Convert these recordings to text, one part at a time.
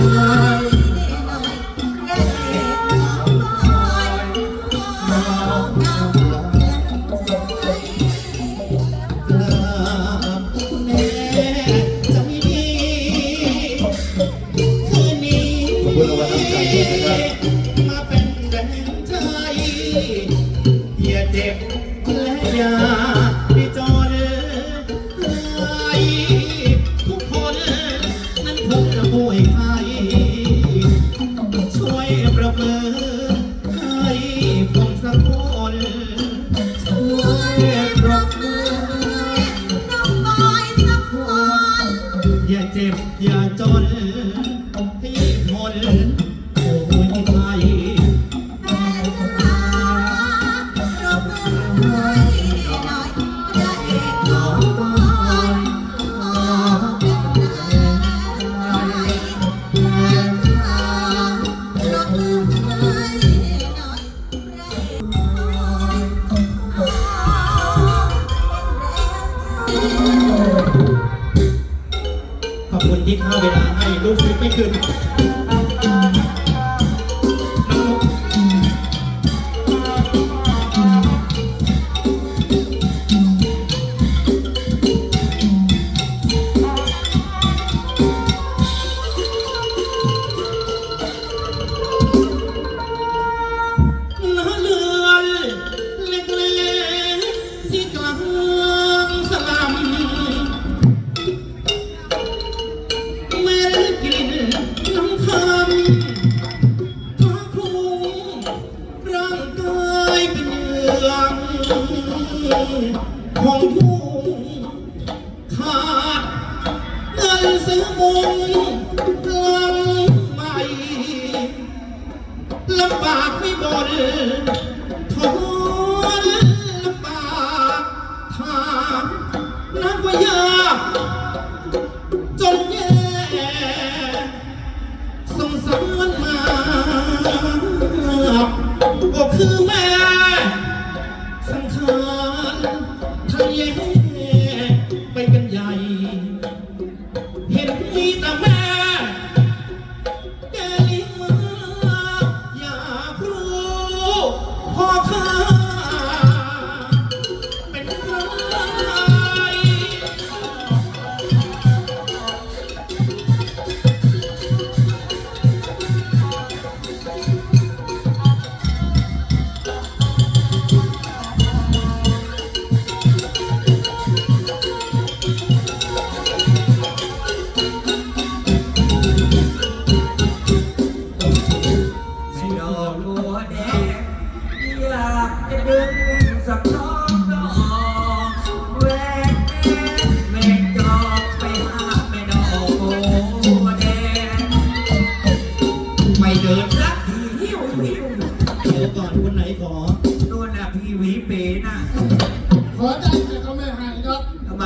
แลำบากไม่บ่นทนลำบากทามนักว่ายาก ข้า ขอตัวน่ะพี่หวีเป๋น่ะขอได้แต่เขาไม่ให้ครับทำไม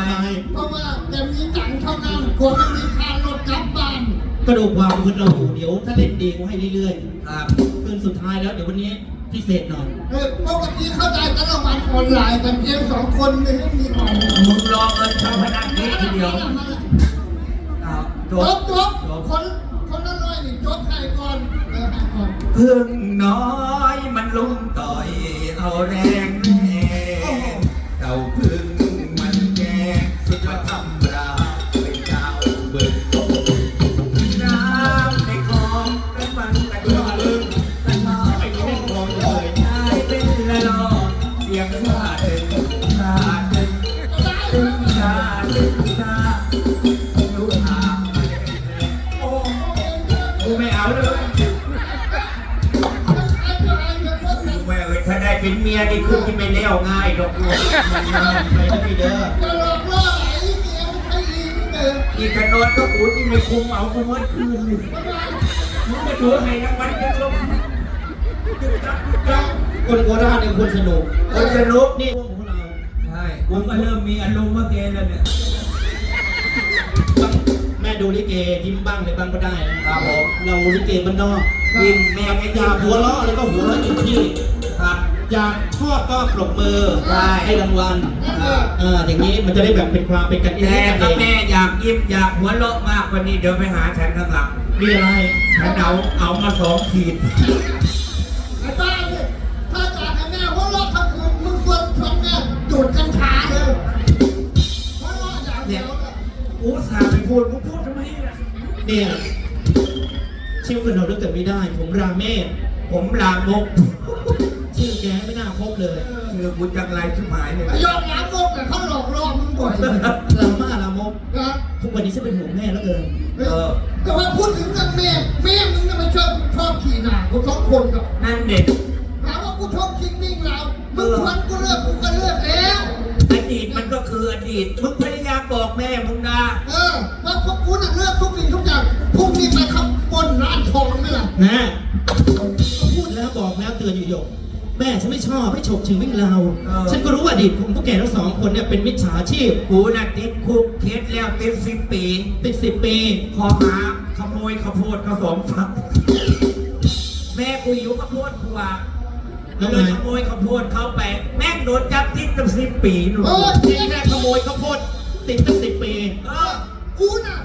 เพราะว่าแกมีตังค์เท่านั้นกลัวไม่มีค่ารถกลับบ้านกระดูกความคุณเราเดี๋ยว ถ้าเล่นดีกูให้เรื่อยครับๆคืนสุดท้ายแล้วเดี๋ยววันนี้ พิเศษหน่อยเออปกติเขาได้แต่ละวันออนไลน์กันเพียงสองคนไม่ให้มีของมึงรอเงินเข้าพนักนี้ทีเดียวอ้าวจจบบจบคนคนละร้อยนี่จบให้ก่อนเออให้ก่อนพึ่งน้อยมันลุมต่อยเอาแรง สียงชาดึงชาดึงดึงชาดึงชาดูหาโอ้กูไม่เอาเลยกูไม่เอ้ยถ้าได้เป็นเมียนี่คือที่ไม่เลี้ยวง่ายหรอกกูมันมาไปไม่เด้อจะหลอกล่อไอ้เดียวใครลิงเด้ออีกกระโดดก็กูที่ไม่คุมเอากูเมื่อคืนนี่มึงมาดูให้รางวัลกันลง คนโคราชเนี่ยคนสนุกคนสนุกนี่วงของเราใช่ผมก็เริ่มมีอารมณ์เมื่อเกแล้วเนี่ยต้องแม่ดูลิเกยิ้มบ้างอะไรบ้างก็ได้นะครับผมเราลิเกมันนอกยิ้มแม่ไม่อยากหัวเราะแล้วก็หัวเราะอยู่ที่ครับอยากชอบก็ปรบมือใช่ให้รางวัลเอออย่างนี้มันจะได้แบบเป็นความเป็นกันเองแต่กันถ้าเองแม่อยากยิ้มอยากหัวเราะมากกว่านี้เดี๋ยวไปหาฉันข้างหลังมีอะไรฉันเอาเอามาสองขีด เนี่ยชื่อคนเราด้วยกันไม่ได้ ผมราเมศผมลามกชื่อแกไม่น่าคบเลยคือกูจังไรชิบหายเลยไอ้ยอดล้างโลกเนี่ยเขาหลอกล่อมึงบ่อยนะลามาลามกทุกวันนี้ฉันเป็นห่วงแม่แล้วเกินเออแต่ว่าพูดถึงเรื่องแม่แม่มึงน่ะไม่ชอบชอบขี่หนากูสองคนกับนั่นเด็กถามว่ากูชอบคิงวิ่งเรามึงชวนกูเลิกกูก็เลิกแล้วอดีตมันก็คืออดีตมึงพยายามบอกแม่มึงนะเออว่าพวกกูน่ะเลิก องไหมล่ะแม่พูดแล้วบอกแล้วเตือนอยู่หยกแม่ฉันไม่ชอบให้ฉกชิงวิ่งราวฉันก็รู้ว่าอดีตของพวกแกทั้งสองคนเนี่ยเป็นมิจฉาชีพกูน่ะติดคุกเคสแล้วติดสิบปีติดสิบปีขอหาขโมยข้าวโพดข้าวสองฝักแม่กูอยู่ข้าวโพดกูอะแล้วเลไงยขโมยข้าวโพดเขาไป แม่งโดนจับติดตั้งสิบปีหนูเออ ที่แม่ขโมยข้าวโพดติดตั้งสิบปี เออ กูน่ะ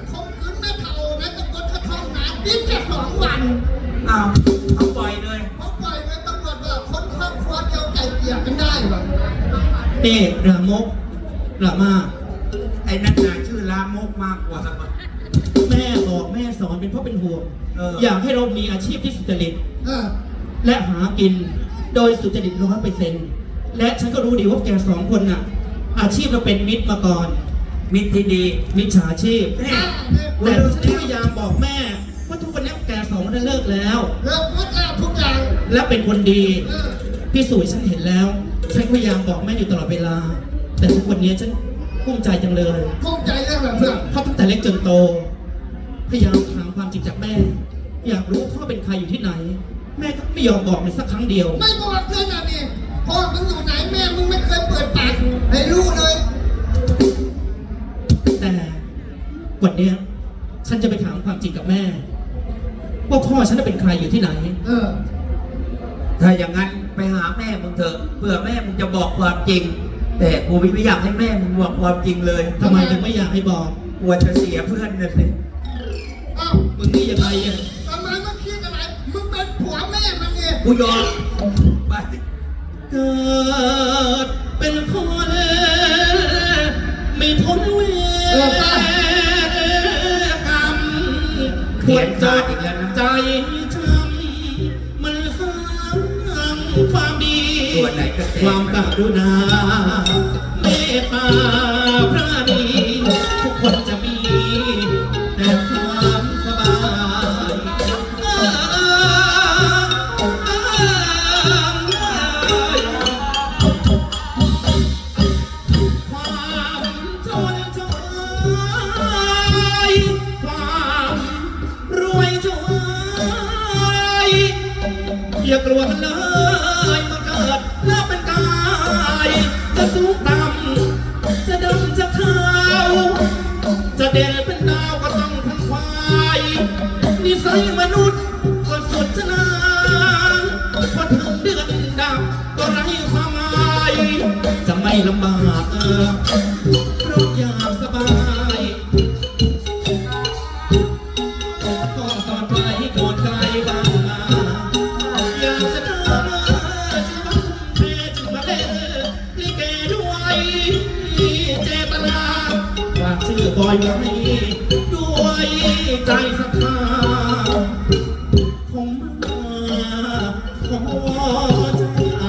อ้าวเขาปล่อยเลย เขาปล่อยไว้ตำรวจว่าคนครอบครัวเดียวไก่เกลี่ยกันได้ว่ะเอ๊ะรามกรามาไอ้นั่นน่ะชื่อลามกมากกว่าแม่บอกแม่สอนเป็นเพราะเป็นห่วงเออออยากให้เรามีอาชีพที่สุจริต เออและหากินโดยสุจริตร้อยเปอร์เซ็นต์และฉันก็รู้ดีว่าแกสองคนน่ะ อาชีพเราเป็นมิตรมาก่อน มิตรที่ดีมิจฉาชีพแน่แต่ฉันพยายามบอกแม่ เลิกแล้ว เลิกหมดแล้วทุกอย่างและเป็นคนดี เออพี่สวยฉันเห็นแล้ว ฉันพยายามบอกแม่อยู่ตลอดเวลา แต่ทุกวันนี้ฉันกุ้มใจจังเลย ภูมิใจเรื่องอะไรเพื่อนเพราะตั้งแต่เล็กจนโต พยายามถามความจริงจากแม่ อยากรู้ว่าพ่อเป็นใครอยู่ที่ไหน แม่ก็ไม่ยอมบอกเลยสักครั้งเดียว ไม่บอกเลยนะนี่พ่อมึงอยู่ไหนแม่มึงไม่เคยเปิดปากให้รู้เลยแต่วันเนี้ยฉันจะไปถามความจริงกับแม่ ว่าพ่อฉันน่ะเป็นใครอยู่ที่ไหน เออ ถ้าอย่างนั้นไปหาแม่มึงเถอะเผื่อแม่มึงจะบอกความจริง แต่กูไม่อยากให้แม่มึงบอกความจริงเลยทำไมถึงไม่อยากให้บอกกลัวจะเสียเพื่อนนะสิเอ้ามึงนี่ยังไงอะทำไมมึงคิดอะไร มึงเป็นผัวแม่มันเนี่ยกูยอมไปเกิดเป็นคนไม่พ้นเวรกรรมควรจะ ความกรุณาเมตตาพระดีทุกคนจะมี แต่ความสบายความจนจอยความรวยจอยอย่ากลัวเลย จะสูงต่ำจะดำจะขาว จะเด่นเป็นดาวก็ต้องทั้งควายนิสัยมนุษย์ก็สุดจะนานพอถึงเดือนดับก็ไร้ความหมายจะไม่ลำบากเออ อยไว้ด้วยใจศรัทธาผมมาขอใจ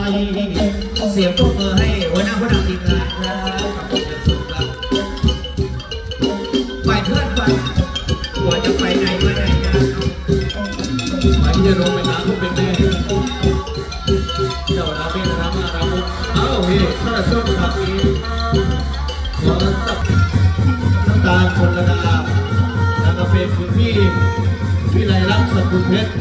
เสียงพวกเออให้หัวหน้าหัวหน้าทีมงานครับขอบคุณอย่างสูงครับไปเพื่อนไปหัวจะไปไหนมาไหนนะหมายที่จะลงไปหาผู้เป็นแม่เจ้าราเมศรามารามุกเอ้าเฮ้ยข้าราชการครับนี้ขอสับ ตาลคนละดาแล้วก็เป็นคุณพี่วิไลรักสกุลเพชร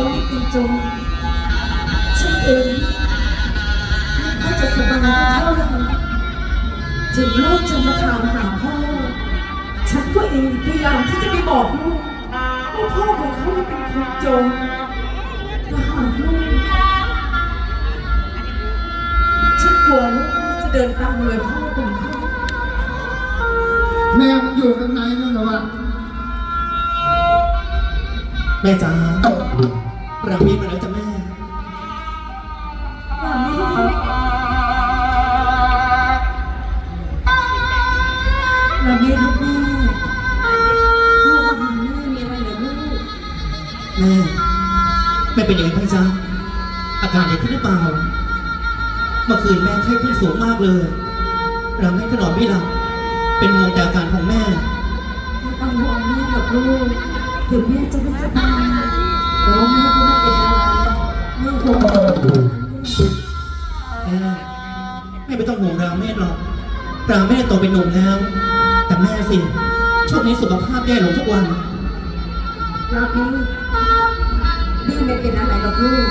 เขานี่เป็นโจรฉันเองไม่ค่อยจะสบายเท่าไหร่ถึงลูกจะมาถามหาพ่อ ฉันก็เองพยายามที่จะไปบอกลูกว่าพ่อของเขานี่เป็นคนโจรแต่หากลูกฉันกลัวลูกจะเดินตามรอยพ่อของเขาแม่มันอยู่ข้างในนั่นเหรอวะแม่จ๋า รามีมาแล้วจ้ะแม่ป่าไม่ได้เราไม่รักแม่ลูกมาหาแม่มีอะไรเหรือลูกแม่แม่เป็นยังไงบ้างจ๊ะอาการดีขึ้นหรือเปล่า เมื่อคืนแม่ไข้ขึ้นสูงมากเลยเราแม่ก็นอนไม่หลับเป็นห่วงแต่อาการของแม่ไม่ต้องห่วงแม่หรอกลูกถึงแม่จะไม่สบาย แม่ไม่เป็นอะไรแม่คงแม่ไม่ต้องห่วงราเมศหรอกราเมศโตเป็นหนุ่มแล้ว แต่แม่สิช่วงนี้สุขภาพแย่ลงทุกวันรักนี่นี่ไม่เป็นอะไรหรอกลูก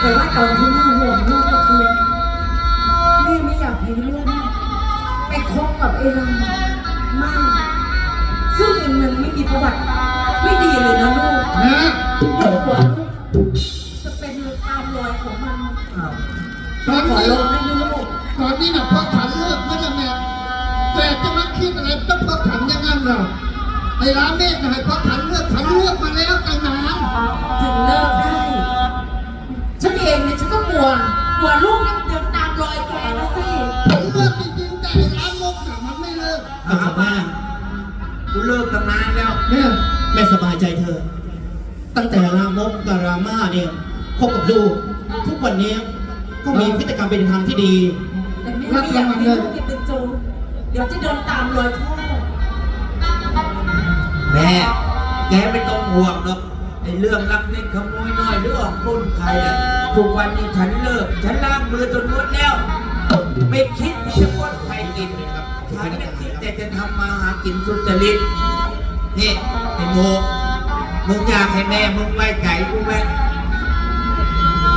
แต่ว่าตอนที่แม่ห่วงลูกก็คือแม่ไม่อยากให้ลูกไปคบกับไอ้รังมากซึ่งเองมันไม่มีประวัติ ไม่ดีเลยนะลูกแม่ลูกกลัวลูกจะเป็นตามรอยของมันตอนขอนี้ลงให้ลูกตอนนี้นะพ่อฉันเลิกนั่นแหละแม่แต่จะมาคิดอะไรต้องพ่อฉันอย่างนั้นเหรอไอ้ร้านเมฆนะให้พ่อฉันเลิกฉันเลิกมาแล้วตั้งนานถึงเลิกได้ ฉันเองเนี่ยฉันก็กลัวกลัวลูกยังเดินตามรอยแกนะสิฉันเลิกจริงๆแต่ไอ้ร้านนกน่ะมันไม่เลิก เอาค่ะแม่กูเลิกตั้งนานแล้วแม่ แม่สบายใจเธอะตั้งแต่รามกกับรามาเนี่ยพบกับลูกทุกวันนี้ก็มีพฤติกรรมเป็นทางที่ดีแต่แม่ไม่อยากให้ลูกเป็นโจรเดี๋ยวจะเดินตามรอยพ่อแม่แกไม่ต้องห่วงหรอกไอ้เรื่องลักเล็กขโมยน้อยหรือออกปล้นใครอะทุกวันนี้ฉันเลิก ฉันล้างมือจนหมดแล้ว ไม่คิดที่จะปล้นใครกินนะครับฉันไม่คิดแต่จะทำมาหากินสุจริต นี่ไอ้โมมึงอยากให้แม่ มึงไว้ใจกูไหม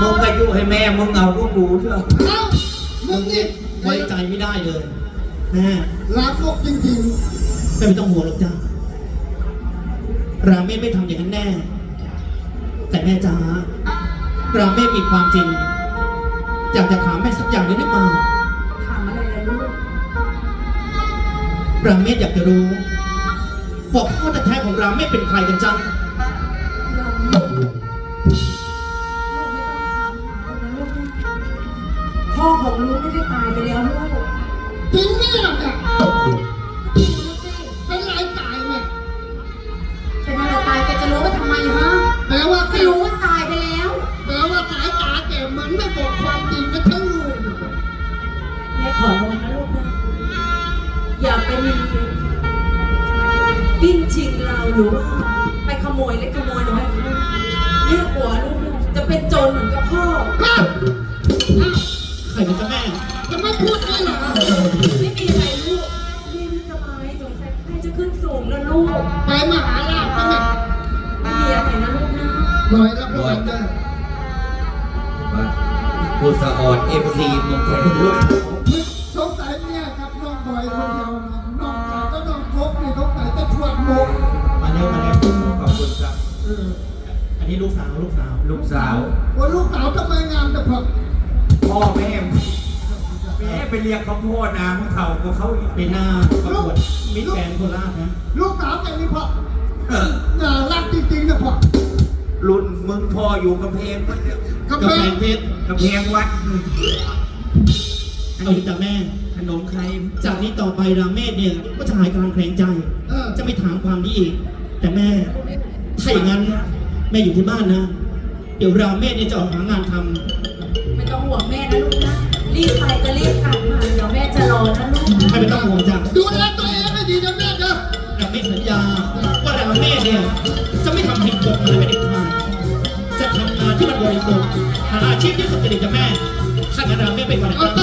มึงก็อยู่ให้แม่ มึงเอาลูกดูเถอะเอ้ามึงนี่ไว้ใจไม่ได้เลยแม่ร้านนกจริงแม่ไม่ต้องห่วงหรอกจ้าราเมศไม่ทำอย่างนั้นแน่ แต่แม่จ๋าราเมศมีความจริง อยากจะถามแม่สักอย่างได้หรือเปล่าถามอะไรนะลูกราเมศอยากจะรู้ ว่าพ่อแท้ๆของราเมศเป็นใครกันจ้าเราลูกไม่ต้องถามหานะลูกนะพ่อของลูกไม่ได้ตายไปแล้วลูกๆจริงนี่หรอเนี่ย หรือว่าไปขโมยเล็กขโมยน้อยของลูกลัวลูกจะเป็นโจรเหมือนกับพ่อใครกันจ้าแม่จะไม่พูดด้เหรอไม่มีอะไรลูกแม่ไม่สบายสงสัยแม่จะขึ้นสูงแล้วลูกไปมหาลาภกันไม่มีอะไรนะลูกนะลอยรับรางวัลได้ผู้สะออนเอฟซีมึงเป็นลูก นนี้ลูกสาวลูกสาวลูกสาว ว่าลูกสาวทำไมงามแต่พอพ่อแม่แม่ไปเรียกเขาพ่อนาของเขาของเขาอีกเป็นหน้าประกวดมิสแกรนด์โคราชนะลูกสาวแกนี่พอเออน่ารักจริงๆนะพ่อรุ่นมึงพ่ออยู่กำแพงวัดเนี่ยกำกาแพแฟงเพชรกำแพงวัดเอาดีจ้ะแม่ขนมใคร จากนี้ต่อไปราเมศเนี่ยก็จะหายกลางแขลงใจเออจะไม่ถามความนี้อีก แต่แม่ ถ้าอย่างนั้น แม่อยู่ที่บ้านนะ เดี๋ยวราเมศเนี่ยจะออกหางานทำไม่ต้องห่วงแม่นะลูกนะ รีบไปก็รีบกลับมาเดี๋ยวแม่จะรอนะลูกไม่เป็นต้องห่วงจ้ะดูแลตัวเองให้ดีนะแม่นะราเมศสัญญา ว่าราเมศเนี่ยจะไม่ทำผิดกฎหมายไม่เด็ดขาดจะทำงานที่มันบริสุทธิ์หาอาชีพที่สุจริตจ้ะแม่ถ้างั้นราเมศไปก่อนนะเ